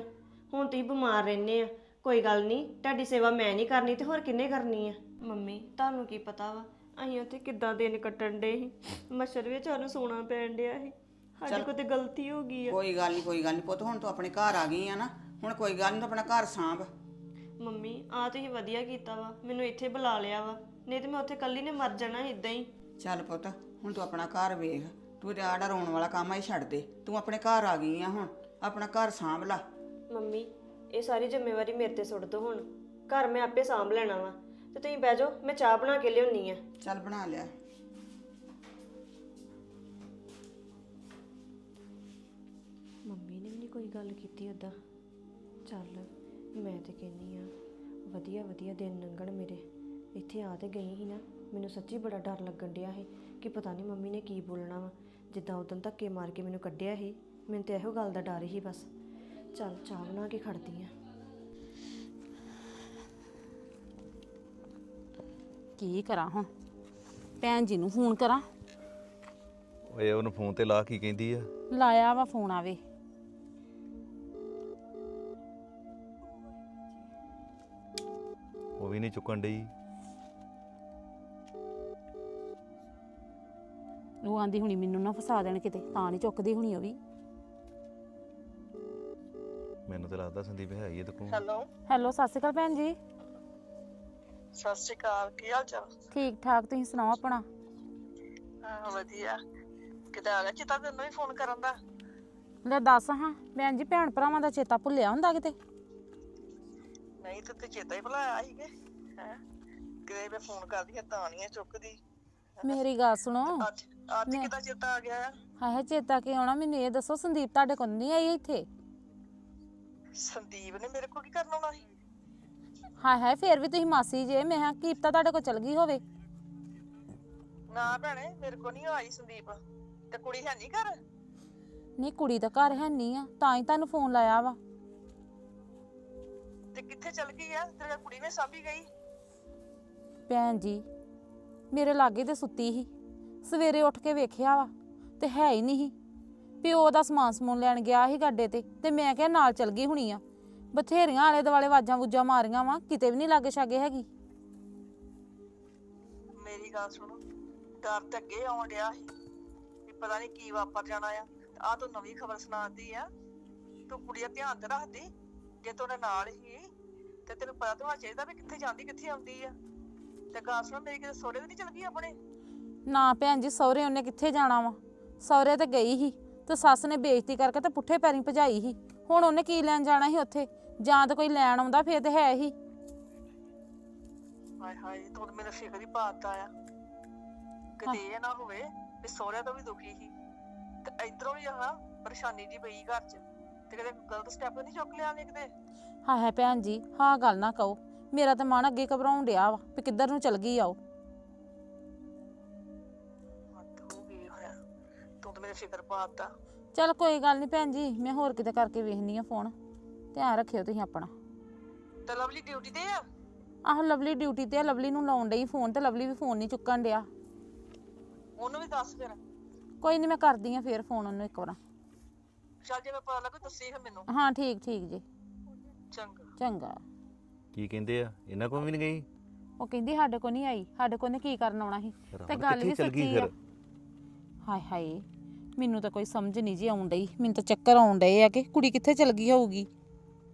ਹੁਣ ਤੁਸੀਂ ਬਿਮਾਰ ਰਹਿੰਦੇ ਆ। ਕੋਈ ਗੱਲ ਨਹੀਂ ਤੁਹਾਡੀ ਸੇਵਾ ਮੈਂ ਨਹੀਂ ਕਰਨੀ ਤੇ ਹੋਰ ਕਿੰਨੇ ਕਰਨੀ ਆ? ਮੰਮੀ ਤੁਹਾਨੂੰ ਕੀ ਪਤਾ ਵਾ ਅਸੀਂ ਉੱਥੇ ਕਿੱਦਾਂ ਦਿਨ ਕੱਟਣ ਡੇ ਸੀ। ਮੱਛਰ ਵਿੱਚ ਸਾਨੂੰ ਸੋਣਾ ਪੈਣ ਡਿਆ ਸੀ। ਸਾਡੇ ਕੋਲ ਤੇ ਗਲਤੀ ਹੋ ਗਈ ਆ। ਕੋਈ ਗੱਲ ਨਹੀਂ ਕੋਈ ਗੱਲ ਨਹੀਂ ਪੁੱਤ ਹੁਣ ਤੂੰ ਆਪਣੇ ਘਰ ਆ ਗਈ ਆ ਨਾ। ਹੁਣ ਕੋਈ ਗੱਲ ਨਹੀਂ ਤੂੰ ਆਪਣਾ ਘਰ ਸਾਂਭ। ਮੰਮੀ ਆ ਤੁਸੀਂ ਵਧੀਆ ਕੀਤਾ ਵਾ ਮੈਨੂੰ ਇੱਥੇ ਬੁਲਾ ਲਿਆ ਵਾ। ਨਹੀਂ ਤੇ ਮੈਂ ਉੱਥੇ ਕੱਲੀ ਨੇ ਮਰ ਜਾਣਾ ਇਦਾਂ ਹੀ। ਚੱਲ ਪੁੱਤ ਹੁਣ ਤੂੰ ਆਪਣਾ ਘਰ ਵੇਖ। ਤੂੰ ਤੇ ਆੜਾ ਰੋਣ ਵਾਲਾ ਕੰਮ ਆ ਹੀ ਛੱਡ ਦੇ। ਤੂੰ ਆਪਣੇ ਘਰ ਆ ਗਈ ਆ ਹੁਣ। ਆਪਣਾ ਘਰ ਸਾਂਭ ਲਾ। ਮੰਮੀ ਇਹ ਸਾਰੀ ਜ਼ਿੰਮੇਵਾਰੀ ਮੇਰੇ ਤੇ ਸੁੱਟ ਦੋ ਹੁਣ। ਘਰ ਮੈਂ ਆਪੇ ਸਾਂਭ ਲੈਣਾ ਵਾ। ਤੇ ਤੁਸੀਂ ਬਹਿ ਜਾਓ ਮੈਂ ਚਾਹ ਬਣਾ ਕੇ ਲਿਆਉਣੀ ਆ। ਚੱਲ ਬਣਾ ਲਿਆ। ਮੰਮੀ ਨੇ ਵੀ ਨਹੀਂ ਕੋਈ ਗੱਲ ਕੀਤੀ ਉਦਾਂ ਚੱਲ ਮੈਂ ਤੇ ਕਹਿੰਨੀ ਆ ਵਧੀਆ ਵਧੀਆ ਦਿਨ ਲੰਘਣ ਮੇਰੇ। ਇੱਥੇ ਆ ਤੇ ਗਈ ਸੀ ਨਾ ਮੈਨੂੰ ਸੱਚੀ ਬੜਾ ਡਰ ਲੱਗਣ ਡਿਆ ਸੀ ਕਿ ਪਤਾ ਨਹੀਂ ਮੰਮੀ ਨੇ ਕੀ ਬੋਲਣਾ ਵਾ। ਜਿੱਦਾਂ ਉਦੋਂ ਧੱਕੇ ਮਾਰ ਕੇ ਮੈਨੂੰ ਕੱਢਿਆ ਸੀ ਮੈਨੂੰ ਤੇ ਇਹੋ ਗੱਲ ਦਾ ਡਰ ਹੀ ਬਸ। ਚੱਲ ਚਾਹ ਬਣਾ ਕੇ ਖੜਦੀ ਆ। ਕੀ ਕਰਾਂ ਹੁਣ? ਭੈਣ ਜੀ ਨੂੰ ਫੋਨ ਕਰਾਂ। ਓਏ ਉਹਨੂੰ ਫੋਨ ਤੇ ਲਾ ਕੀ ਕਹਿੰਦੀ ਆ? ਲਾਇਆ ਵਾ ਫੋਨ ਆਵੇ। ਉਹ ਵੀ ਨਹੀਂ ਚੁੱਕਣ ਡਈ। ਉਹ ਆਂਦੀ ਹੁਣੀ ਮੈਨੂੰ ਨਾ ਫਸਾ ਦੇਣ ਕਿਤੇ ਤਾਂ ਨਹੀਂ ਚੁੱਕਦੀ ਹੁਣੀ ਉਹ ਵੀ। ਮੈਨੂੰ ਤਾਂ ਲੱਗਦਾ ਸੰਦੀਪ ਹੈ ਹੀ ਇਹਦੇ ਕੋਲ। ਹੈਲੋ। ਹੈਲੋ ਸਤਿ ਸ਼੍ਰੀ ਅਕਾਲ ਭੈਣ ਜੀ। ਸਤਿ ਸ਼੍ਰੀ ਅਕਾਲ ਕੀ ਹਾਲ ਚਾਲ? ਠੀਕ ਠਾਕ ਤੁਸੀਂ ਸੁਣਾਓ ਆਪਣਾ? ਹਾਂ ਵਧੀਆ। ਕਿਦਾਂ ਆ ਗਿਆ ਚਿੱਤਾ ਤੈਨੂੰ ਵੀ ਫੋਨ ਕਰਨ ਦਾ? ਲੈ ਦੱਸ ਹਾਂ ਭੈਣ ਜੀ ਭੈਣ ਭਰਾਵਾਂ ਦਾ ਚੇਤਾ ਭੁੱਲਿਆ ਹੁੰਦਾ ਕਿਤੇ? ਨਹੀਂ ਤੇ ਤੇ ਚੇਤਾ ਹੀ ਭੁਲਾਇਆ ਸੀਗੇ। ਹੈ? ਕਿਤੇ ਮੈਂ ਫੋਨ ਕਰਦੀ ਆ ਤਾਂ ਨਹੀਂ ਚੁੱਕਦੀ। ਮੇਰੀ ਗੱਲ ਸੁਣੋ। ਅੱਜ ਅੱਜ ਕਿਦਾਂ ਚੇਤਾ ਆ ਗਿਆ? ਆ? ਹਾਏ ਚੇਤਾ ਕੀ ਆਉਣਾ? ਮੈਨੂੰ ਇਹ ਦੱਸੋ ਸੰਦੀਪ ਤੁਹਾਡੇ ਕੋਲ ਨਹੀਂ ਆਈ ਇੱਥੇ? ਸੰਦੀਪ ਨੇ ਮੇਰੇ ਕੋਲ ਕੀ ਕਰਨ ਆਉਣਾ ਸੀ? ਹਾਏ ਹਾਏ ਫੇਰ ਵੀ ਤੁਸੀਂ ਮਾਸੀ ਜੇ। ਮੈਂ ਹਾਂ ਕੀਪਤਾ ਤੁਹਾਡੇ ਕੋਲ ਚਲ ਗਈ ਹੋਵੇ। ਨਾ ਭੈਣੇ ਮੇਰੇ ਕੋਲ ਨਹੀਂ ਆਈ ਸੰਦੀਪ। ਤੇ ਕੁੜੀ ਹੈ ਨਹੀਂ ਘਰ? ਨਹੀਂ ਕੁੜੀ ਤਾਂ ਘਰ ਹੈ ਨਹੀਂ ਆ। ਤਾਂ ਹੀ ਤੁਹਾਨੂੰ ਫੋਨ ਲਾਇਆ ਵਾ। ਤੇ ਕਿੱਥੇ ਚਲ ਗਈ ਆ? ਤੇਰੇ ਕੁੜੀ ਨੇ ਸਾਂਭੀ ਗਈ। ਭੈਣ ਜੀ ਮੇਰੇ ਲਾਗੇ ਤੇ ਸੁੱਤੀ ਸੀ। ਸਵੇਰੇ ਉੱਠ ਕੇ ਵੇਖਿਆ ਵਾ ਤੇ ਹੈ ਹੀ ਨਹੀਂ ਸੀ। ਪਿਓ ਦਾ ਸਮਾਨ ਸਮੂਨ ਲੈਣ ਗਿਆ ਸੀ ਗੱਡੇ ਤੇ ਤੇ ਮੈਂ ਕਿਹਾ ਨਾਲ ਚਲ ਗਈ ਹੁਣੀ ਆ। ਬਥੇਰੀਆਂ ਆਲੇ ਦੁਆਲੇ ਵਾਜਾਂ ਵੂਜਾਂ ਮਾਰੀਆਂ ਵਾ, ਕਿਤੇ ਵੀ ਨਹੀਂ ਲਾਗੇ ਛਾਗੇ ਹੈਗੀ। ਮੇਰੀ ਗੱਲ ਸੁਣੋ, ਡਰ ਤੇ ਅੱਗੇ ਆਉਣ ਡਿਆ ਸੀ ਵੀ ਪਤਾ ਨਹੀਂ ਕੀ ਵਾਪਰ ਜਾਣਾ ਆ। ਆ ਤੂੰ ਨਵੀਂ ਖਬਰ ਸੁਣਾਉਂਦੀ ਆ। ਤੂੰ ਕੁੜੀਆ ਧਿਆਨ ਤੇ ਰੱਖਦੀ, ਜੇ ਤੂੰ ਨਾਲ ਹੀ ਤੇ ਤੈਨੂੰ ਪਤਾ ਤਾਂ ਹੋਣਾ ਚਾਹੀਦਾ ਵੀ ਕਿੱਥੇ ਜਾਂਦੀ, ਕਿੱਥੇ ਆਉਂਦੀ ਆ। ਤੇ ਗੱਲ ਸੁਣ ਮੇਰੀ ਕਿਤੇ ਸੋਹਰੇ ਵੀ ਨਹੀਂ ਚਲ ਗਈ ਆਪਣੇ? ਨਾ ਭੈਣ ਜੀ ਸਹੁਰੇ ਉਹਨੇ ਕਿੱਥੇ ਜਾਣਾ ਵਾ? ਸਹੁਰੇ ਤੇ ਗਈ ਸੀ ਤੇ ਸੱਸ ਨੇ ਬੇਇੱਜ਼ਤੀ ਕਰਕੇ ਤੇ ਪੁੱਠੇ ਪੈਰੀਂ ਭਜਾਈ ਸੀ। ਹੁਣ ਉਹਨੇ ਕੀ ਲੈਣ ਜਾਣਾ ਸੀ ਉੱਥੇ? ਜਾਂ ਤਾਂ ਕੋਈ ਲੈਣ ਆਉਂਦਾ ਫੇਰ ਤੇ ਹੈ ਹੀ। ਹਾਏ ਹਾਏ ਤੂੰ ਤਾਂ ਮੈਨੂੰ ਫਿਕਰ ਹੀ ਪਾਤਾ ਆ। ਕਿਤੇ ਇਹ ਨਾ ਹੋਵੇ ਵੀ ਸੋਹਰਿਆਂ ਤੋਂ ਵੀ ਦੁਖੀ ਸੀ। ਤੇ ਇਧਰੋਂ ਵੀ ਆਹ ਪਰੇਸ਼ਾਨੀ ਜੀ ਪਈ ਘਰ 'ਚ। ਤੇ ਕਦੇ ਗਲਤ ਸਟੈਪ ਨਹੀਂ ਚੁੱਕ ਲਿਆ ਨੇ ਕਿਤੇ? ਹਾਏ ਭੈਣ ਜੀ ਹਾਂ ਗੱਲ ਨਾ ਕਹੋ। ਮੇਰਾ ਤਾਂ ਮਨ ਅੱਗੇ ਘਬਰਾਉਣ ਡਿਆ ਵਾ ਵੀ ਕਿੱਧਰ ਨੂੰ ਚਲ ਗਈ ਆਓ ਹੱਦ ਹੋ ਗਈ ਹੋਇਆ। ਤੂੰ ਤਾਂ ਮੇਰੇ ਫਿਕਰ ਪਾਤਾ। ਚਲ ਕੋਈ ਗੱਲ ਨਹੀਂ ਭੈਣ ਜੀ ਮੈਂ ਹੋਰ ਕਿਤੇ ਕਰਕੇ ਵੇਖਨੀ ਆ ਫੋਨ। ਧਿਆਨ ਰੱਖਿਓ ਤੁਸੀਂ ਆਪਣਾ। ਤੇ ਲਵਲੀ ਡਿਊਟੀ ਤੇ ਆ? ਆਹ ਲਵਲੀ ਡਿਊਟੀ ਤੇ ਆ ਲਵਲੀ ਨੂੰ ਲਾਉਣ ਡਈ ਫੋਨ ਤੇ ਲਵਲੀ ਵੀ ਫੋਨ ਨਹੀਂ ਚੁੱਕਣ ਡਿਆ। ਉਹਨੂੰ ਵੀ ਦੱਸ ਫਿਰ। ਕੋਈ ਨਹੀਂ ਮੈਂ ਕਰਦੀ ਆ ਫੇਰ ਫੋਨ ਉਹਨੂੰ ਇੱਕ ਵਾਰ। ਚੱਲ ਜੇ ਮੈਂ ਪਤਾ ਲੱਗੂ ਦੱਸੀ ਫਿਰ ਮੈਨੂੰ। ਹਾਂ ਠੀਕ ਠੀਕ ਜੀ। ਚੰਗਾ। ਚੰਗਾ। ਕੀ ਕਹਿੰਦੇ ਆ? ਇਹਨਾਂ ਕੋਲ ਵੀ ਨਹੀਂ ਗਈ? ਉਹ ਕਹਿੰਦੀ ਸਾਡੇ ਕੋ ਨਹੀਂ ਆਈ। ਸਾਡੇ ਕੋ ਨੇ ਕੀ ਕਰਨ ਆਉਣਾ ਸੀ? ਤੇ ਗੱਲ ਕਿੱਥੇ ਵੀ ਚਲ ਗਈ ਸੱਚੀ ਆ। ਫਿਰ? ਹਾਏ ਹਾਏ ਮੈਨੂੰ ਤਾਂ ਕੋਈ ਸਮਝ ਨਹੀਂ ਜੀ ਆਉਣ ਡਈ। ਮੈਨੂੰ ਤਾਂ ਚੱਕਰ ਆਉਣ ਡਏ ਆ ਕਿ ਕੁੜੀ ਕਿੱਥੇ ਚਲ ਗਈ ਹੋਊਗੀ।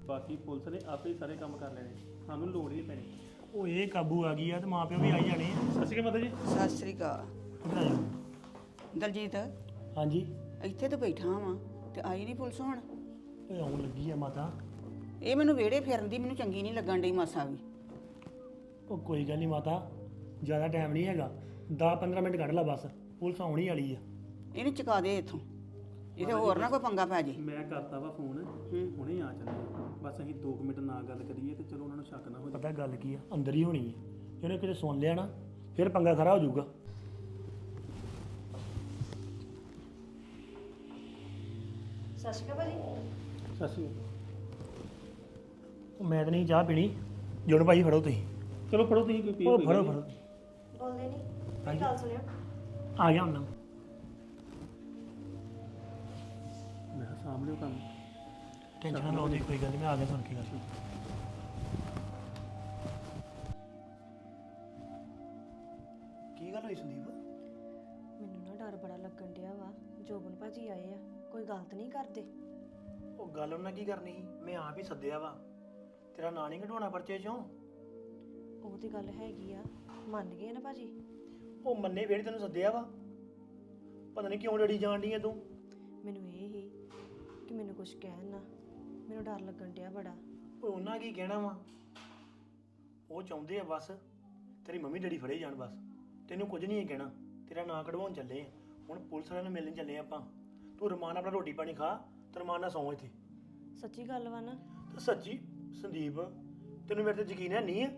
ਬਾਕੀ ਪੁਲਿਸ ਨੇ ਆਪੇ ਹੀ ਸਾਰੇ ਕੰਮ ਕਰ ਲੈਣੇ। ਸਾਨੂੰ ਲੋੜ ਹੀ ਨਹੀਂ ਪੈਣੀ। ਉਹ ਇਹ ਕਾਬੂ ਆ ਗਈ ਆ ਤੇ ਮਾਪਿਓ ਵੀ ਆਈ ਜਾਣੇ ਆ। ਸਤਿ ਸ਼੍ਰੀ ਅਕਾਲ ਮਾਤਾ ਜੀ। ਸਤਿ ਸ੍ਰੀ ਅਕਾਲ। ਕਿੱਧਰ ਆਇਆ ਦਲਜੀਤ ਹਾਂਜੀ। ਇੱਥੇ ਤਾਂ ਬੈਠਾ ਵਾਂ ਤੇ ਆਈ ਨਹੀਂ ਪੁਲਿਸ ਹੁਣ। ਓਏ ਆਉਣ ਲੱਗੀ ਆ ਮਾਤਾ। ਇਹ ਮੈਨੂੰ ਵਿਹੜੇ ਫਿਰਨ ਦੀ ਮੈਨੂੰ ਚੰਗੀ ਨਹੀਂ ਲੱਗਣ ਡਈ ਮਾਸਾ ਵੀ। ਉਹ ਕੋਈ ਗੱਲ ਨਹੀਂ ਮਾਤਾ ਜ਼ਿਆਦਾ ਟਾਈਮ ਨਹੀਂ ਹੈਗਾ। 10-15 ਮਿੰਟ ਕੱਢ ਲਾ ਬਸ ਪੁਲਿਸ ਆਉਣੀ ਵਾਲੀ ਆ। ਇਹਨੂੰ ਚੁਕਾ ਦੇ ਇੱਥੋਂ। ਇਹਦੇ ਹੋਰ ਨਾ ਕੋਈ ਪੰਗਾ ਪੈ ਜੇ। ਮੈਂ ਕਰਤਾ ਵਾ ਫੋਨ ਹੁਣੇ ਆ ਚੱਲੇ ਬਸ ਅਸੀਂ 2 ਮਿੰਟ ਨਾ ਗੱਲ ਕਰੀਏ ਤੇ ਚਲੋ ਉਹਨਾਂ ਨੂੰ ਸ਼ੱਕ ਨਾ ਹੋ ਪਤਾ ਗੱਲ ਕੀ ਆ ਅੰਦਰ ਹੀ ਹੋਣੀ ਹੈ ਜੇ ਉਹਨੇ ਕਿਤੇ ਸੁਣ ਲਿਆ ਨਾ ਫਿਰ ਪੰਗਾ ਖਰਾ ਹੋ ਜਾਊਗਾ। ਸਤਿ ਸ਼੍ਰੀ ਅਕਾਲ ਭਾਜੀ। ਸਸੀ ਉਹ ਮੈਂ ਤਾਂ ਨਹੀਂ ਚਾਹ ਪੀਣੀ। ਜੁਣ ਭਾਈ ਫੜੋ ਤੁਸੀਂ। ਚਲੋ ਫੜੋ ਤੁਸੀਂ ਕੋਈ ਪੀਓ ਫੜੋ ਫੜੋ ਬੋਲਦੇ ਨਹੀਂ ਮੇਰੀ ਗੱਲ ਸੁਣਿਓ। ਆ ਗਿਆ ਹੁਣ। ਮੈਂ ਸਾਹਮਣੇ ਕੰਮ। ਟੈਨਸ਼ਨ ਨਾ ਲਓ ਜੀ ਕੋਈ ਗੱਲ ਨਹੀਂ ਮੈਂ ਆ ਗਿਆ ਸੁਣ ਕੇ। ਗੱਲ ਕੀ ਗੱਲ ਹੋਈ ਸੰਦੀਪ? ਮੈਨੂੰ ਨਾ ਡਰ ਬੜਾ ਲੱਗਣ ਡਿਆ ਵਾ ਜੋਬਨ ਭਾਜੀ ਆਏ ਆ ਕੋਈ ਗਲਤ ਨਹੀਂ ਕਰਦੇ। ਉਹ ਗੱਲ ਉਹਨਾਂ ਕੀ ਕਰਨੀ ਸੀ? ਮੈਂ ਆਪ ਹੀ ਸੱਦਿਆ ਵਾ। ਤੇਰਾ ਨਾਂ ਨਹੀਂ ਕਢਵਾਉਣਾ ਪਰਚੇ ਚੋਂ? ਉਹ ਤੇ ਗੱਲ ਹੈਗੀ ਆ। ਮੰਨ ਗਏ ਨਾ ਭਾਜੀ? ਉਹ ਮੰਨੇ ਵੇੜੀ ਤੈਨੂੰ ਸੱਦਿਆ ਵਾ। ਪਤਾ ਨਹੀਂ ਕਿਉਂ ਲੜੀ ਜਾਣ ਡਈ ਆ ਤੂੰ? ਮੈਨੂੰ ਇਹ ਹੀ ਕਿ ਮੈਨੂੰ ਕੁਝ ਕਹਿਣ ਨਾ। ਮੈਨੂੰ ਡਰ ਲੱਗਣ ਡਿਆ ਬੜਾ। ਉਹ ਉਹਨਾਂ ਕੀ ਕਹਿਣਾ ਵਾ? ਉਹ ਚਾਹੁੰਦੇ ਆ ਬਸ ਤੇਰੀ ਮੰਮੀ ਡੈਡੀ ਫੜੇ ਜਾਣ ਬਸ। ਤੈਨੂੰ ਕੁਝ ਨਹੀਂ ਕਹਿਣਾ। ਤੇਰਾ ਨਾਂ ਕਢਵਾਉਣ ਚੱਲੇ ਆ। ਹੁਣ ਪੁਲਿਸ ਵਾਲਿਆਂ ਨੂੰ ਮਿਲਣ ਚੱਲੇ ਆ ਆਪਾਂ। ਤੂੰ ਰਮਾਨ ਆਪਣਾ ਰੋਟੀ ਪਾਣੀ ਖਾ ਤੇ ਰਮਾਨ ਨਾਲ ਸੌਂ ਇੱਥੇ। ਸੱਚੀ ਗੱਲ ਵਾ ਨਾ। ਤੇ ਸੱਚੀ ਸੰਦੀਪ ਤੈਨੂੰ ਮੇਰੇ ਤੇ ਯਕੀਨ ਹੈ ਨਹੀਂ ਆ?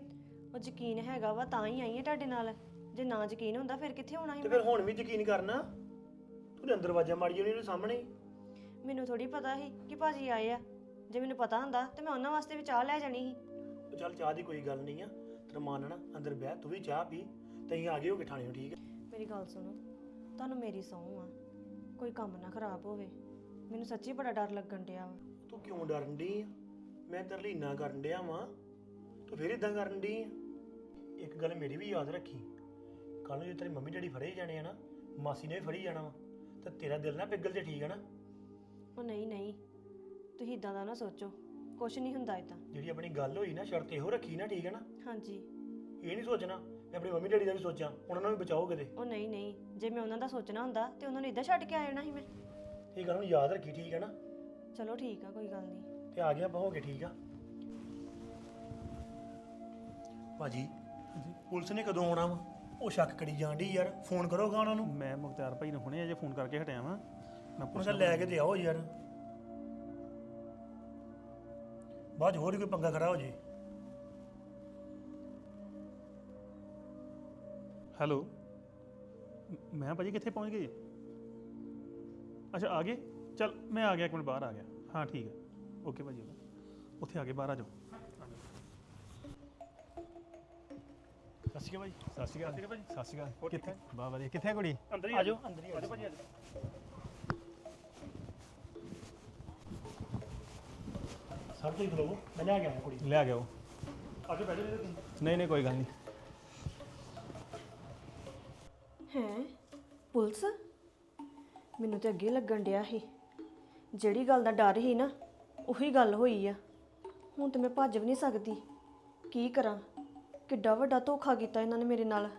ਉਹ ਯਕੀਨ ਹੈਗਾ ਵਾ ਤਾਂ ਹੀ ਆਈ ਆ ਤੁਹਾਡੇ ਨਾਲ। ਜੇ ਨਾ ਯਕੀਨ ਹੁੰਦਾ ਫਿਰ ਕਿੱਥੇ ਹੋਣਾ ਸੀ ਤੇ ਫਿਰ ਹੁਣ ਵੀ ਯਕੀਨ ਕਰਨਾ? ਤੂੰ ਅੰਦਰ ਵਾਜਾ ਮਾਰੀ ਉਹਦੇ ਸਾਹਮਣੇ। ਹੀ। ਮੈਨੂੰ ਥੋੜੀ ਪਤਾ ਸੀ ਕਿ ਭਾਜੀ ਆਏ ਆ। ਜੇ ਮੈਨੂੰ ਪਤਾ ਹੁੰਦਾ ਤੇ ਮੈਂ ਉਹਨਾਂ ਵਾਸਤੇ ਵੀ ਚਾਹ ਲੈ ਜਾਣੀ ਸੀ। ਉਹ ਚੱਲ ਚਾਹ ਦੀ ਕੋਈ ਗੱਲ ਨਹੀਂ ਆ। ਤੇ ਰਮਾਨ ਨਾਲ ਨਾ ਅੰਦਰ ਬਹਿ ਤੂੰ ਵੀ ਚਾਹ ਪੀ। ਤੇ ਅਸੀਂ ਆ ਗਏ ਹੋਗੇ ਨੂੰ ਠੀਕ ਹੈ ਮੇਰੀ ਗੱਲ ਸੁਣੋ ਤੁਹਾਨੂੰ ਮੇਰੀ ਸਹੁੰ ਆ। ਕੋਈ ਕੰਮ ਨਾ ਖਰਾਬ ਹੋਵੇ। ਮੈਨੂੰ ਸੱਚੀ ਬੜਾ ਡਰ ਲੱਗਣ ਡਿਆ ਵਾ। ਤੂੰ ਕਿਉਂ ਡਰਨ ਡਈ ਆ? ਮੈਂ ਤੇਰੇ ਲਈ ਕਰਨ ਡਿਆ ਵਾਂ ਤੂੰ ਫਿਰ ਇਦਾਂ ਕਰਨ ਆ? ਇੱਕ ਗੱਲ ਮੇਰੀ ਵੀ ਯਾਦ ਰੱਖੀ। ਕੱਲ ਨੂੰ ਜੇ ਤੇਰੀ ਮੰਮੀ ਡੈਡੀ ਫੜੇ ਜਾਣੇ ਆ ਨਾ ਮਾਸੀ ਨੇ ਵੀ ਫੜੀ ਜਾਣਾ ਵਾ ਤੇ ਤੇਰਾ ਦਿਲ ਨਾ ਪਿਗਲ ਤੇ ਠੀਕ ਹੈ ਨਾ? ਉਹ ਨਹੀਂ ਨਹੀਂ। ਤੁਸੀਂ ਇਦਾਂ ਦਾ ਨਾ ਸੋਚੋ। ਕੁਝ ਨਹੀਂ ਹੁੰਦਾ ਇਦਾਂ ਜਿਹੜੀ ਆਪਣੀ ਗੱਲ ਹੋਈ ਨਾ ਸ਼ਰਤ ਇਹੋ ਰੱਖੀ ਨਾ ਠੀਕ ਹੈ ਨਾ? ਹਾਂਜੀ। ਇਹ ਨਹੀਂ ਸੋਚਣਾ ਮੈਂ ਆਪਣੀ ਮੰਮੀ ਡੈਡੀ ਦਾ ਵੀ ਸੋਚਾਂ ਉਹਨਾਂ ਨੂੰ ਵੀ ਬਚਾਓ ਕਿਤੇ। ਉਹ ਨਹੀਂ ਨਹੀਂ। ਜੇ ਮੈਂ ਉਹਨਾਂ ਦਾ ਸੋਚਣਾ ਹੁੰਦਾ ਤੇ ਉਹਨਾਂ ਨੂੰ ਇਦਾਂ ਛੱਡ ਕੇ ਆ ਜਾਣਾ ਸੀ ਮੈਂ। ਇਹ ਗੱਲ ਨੂੰ ਯਾਦ ਰੱਖੀ ਠੀਕ ਹੈ ਨਾ? ਚਲੋ ਠੀਕ ਆ ਕੋਈ ਗੱਲ ਨਹੀਂ। ਤੇ ਆ ਗਿਆ ਆਪਾਂ ਹੋ ਗਏ ਠੀਕ ਆ। ਭਾਜੀ ਪੁਲਿਸ ਨੇ ਕਦੋਂ ਆਉਣਾ ਵਾ? ਉਹ ਸ਼ੱਕ ਕਰੀ ਜਾਂਦੀ ਯਾਰ ਫੋਨ ਕਰੋਗਾ ਉਹਨਾਂ ਨੂੰ? ਮੈਂ ਮੁਖਤਿਆਰ ਭਾਈ ਨੂੰ ਹੁਣੇ ਅਜੇ ਫੋਨ ਕਰਕੇ ਹਟਿਆ ਵਾਂ। ਮੈਂ ਉਹਨਾਂ ਦਾ ਲੈ ਕੇ ਤੇ ਆਓ ਯਾਰ। ਬਾਅਦ 'ਚ ਹੋਰ ਹੀ ਕੋਈ ਪੰਗਾ ਖੜਾ ਹੋ ਜੇ। ਹੈਲੋ। ਮ- ਮੈਂ ਭਾਜੀ ਕਿੱਥੇ ਪਹੁੰਚ ਗਏ ਅੱਛਾ ਆ ਗਏ? ਚਲ ਮੈਂ ਆ ਗਿਆ ਇੱਕ ਮਿੰਟ ਬਾਹਰ ਆ ਗਿਆ। ਹਾਂ ਠੀਕ ਹੈ ਓਕੇ ਭਾਜੀ ਉੱਥੇ ਆ ਕੇ ਬਾਹਰ ਆ ਜਾਓ। ਸਤਿ ਸ਼੍ਰੀ ਅਕਾਲ ਭਾਈ ਸਤਿ ਸ਼੍ਰੀ ਅਕਾਲ। ਭਾਜੀ। ਸਤਿ ਸ਼੍ਰੀ ਅਕਾਲ। ਕਿੱਥੇ? ਬਾ ਵਧੀਆ। ਕਿੱਥੇ ਕੁੜੀ? ਅੰਦਰ ਹੀ ਆ। ਜਾਓ ਅੰਦਰ ਹੀ ਆ। ਜਾਓ ਭਾਜੀ ਸਭ ਤੋਂ ਖਲੋ ਮੈਂ ਲੈ ਕੇ ਆਇਆ ਕੁੜੀ ਲੈ ਗਿਆ ਉਹ ਆਜੋ ਬੈਠੋ ਜੀ ਨਹੀਂ ਨਹੀਂ ਕੋਈ ਗੱਲ ਨਹੀਂ। ਹੈ? ਪੁਲਿਸ? ਮੈਨੂੰ ਤੇ ਅੱਗੇ ਲੱਗਣ ਡਿਆ ਸੀ। ਜਿਹੜੀ ਗੱਲ ਦਾ ਡਰ ਸੀ ਨਾ ਉਹੀ ਗੱਲ ਹੋਈ ਆ। ਹੁਣ ਤੇ ਮੈਂ ਭੱਜ ਵੀ ਨਹੀਂ ਸਕਦੀ। ਕੀ ਕਰਾਂ? ਕਿੱਡਾ ਵੱਡਾ ਧੋਖਾ ਕੀਤਾ ਇਹਨਾਂ ਨੇ ਮੇਰੇ ਨਾਲ।